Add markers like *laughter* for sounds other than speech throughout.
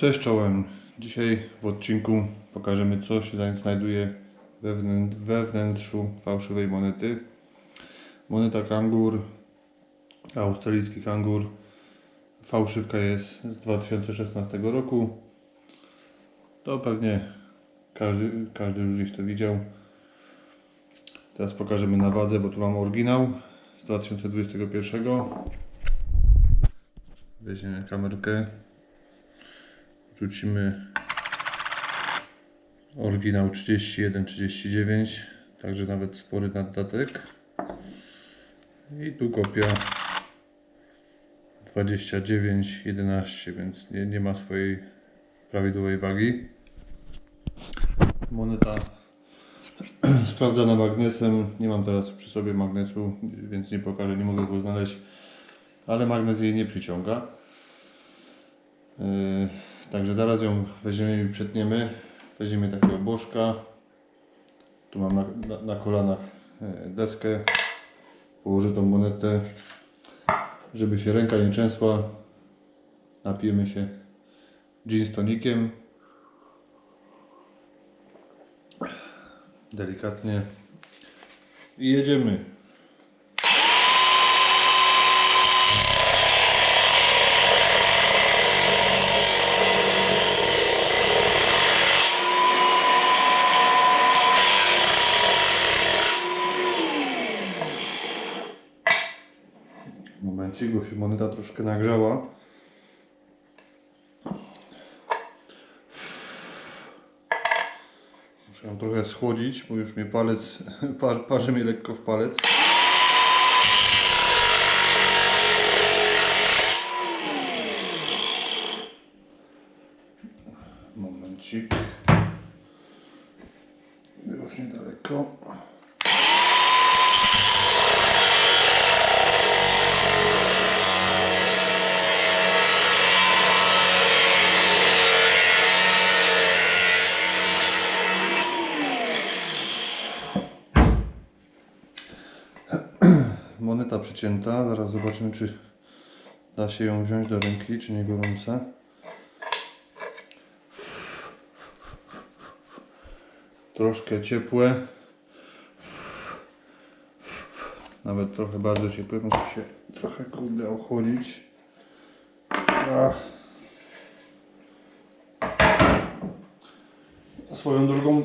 Cześć czołem. Dzisiaj w odcinku pokażemy co się znajduje we, wnę- we wnętrzu fałszywej monety. Moneta kangur, australijski kangur. Fałszywka jest z 2016 roku. To pewnie każdy, każdy już gdzieś to widział. Teraz pokażemy na wadze, bo tu mam oryginał z 2021. Weźmiemy kamerkę. Wrzucimy oryginał 31-39, także nawet spory naddatek. I tu kopia 29-11, więc nie, nie ma swojej prawidłowej wagi. Moneta *clears throat* sprawdzana magnesem. Nie mam teraz przy sobie magnesu, więc nie pokażę, nie mogę go znaleźć, ale magnes jej nie przyciąga. Yy, Także zaraz ją weźmiemy i przetniemy. Weźmiemy takiego bożka. Tu mam na, na, na kolanach e, deskę. Położę tą monetę, żeby się ręka nie trzęsła. Napijemy się gin z tonikiem. Delikatnie. I jedziemy. Momencik, bo się moneta troszkę nagrzała. Muszę ją trochę schłodzić, bo już mnie palec, *laughs* par, parzy mnie lekko w palec. Momencik. Już niedaleko. Moneta przecięta. Zaraz zobaczymy, czy da się ją wziąć do ręki, czy nie gorąca. Troszkę ciepłe. Nawet trochę bardzo ciepłe. Muszę się trochę kurde ochłodzić. Ach. Swoją drogą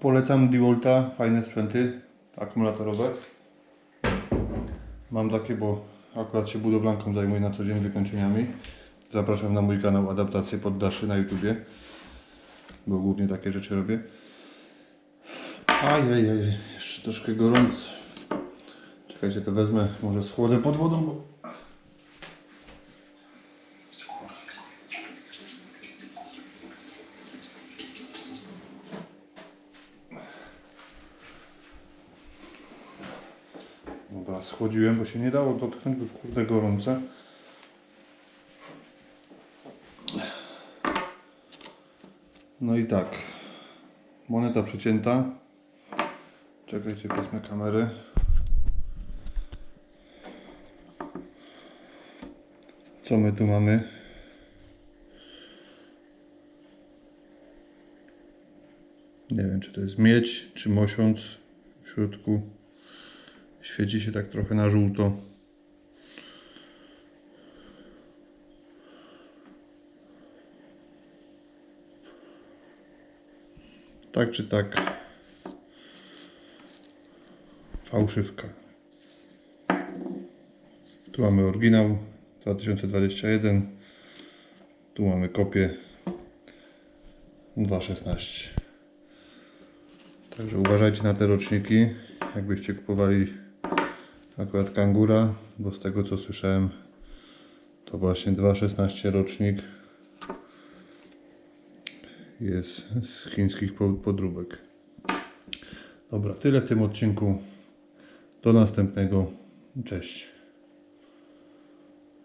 polecam Divolta, fajne sprzęty akumulatorowe. Mam takie, bo akurat się budowlanką zajmuję na co dzień wykończeniami. Zapraszam na mój kanał Adaptacje Poddaszy na YouTubie, bo głównie takie rzeczy robię. Ajajaj, jeszcze troszkę gorąco. Czekajcie, to wezmę, może schłodzę pod wodą, bo... Dobra, schłodziłem, bo się nie dało dotknąć, bo kurde gorące. No i tak. Moneta przecięta. Czekajcie, wezmę kamery. Co my tu mamy? Nie wiem, czy to jest miedź, czy mosiąc w środku. Świeci się tak trochę na żółto. Tak czy tak. Fałszywka. Tu mamy oryginał 2021. Tu mamy kopię 2.16. Także uważajcie na te roczniki, jakbyście kupowali akurat kangura, bo z tego co słyszałem, to właśnie 2.16 rocznik jest z chińskich po- podróbek. Dobra, tyle w tym odcinku. Do następnego. Cześć.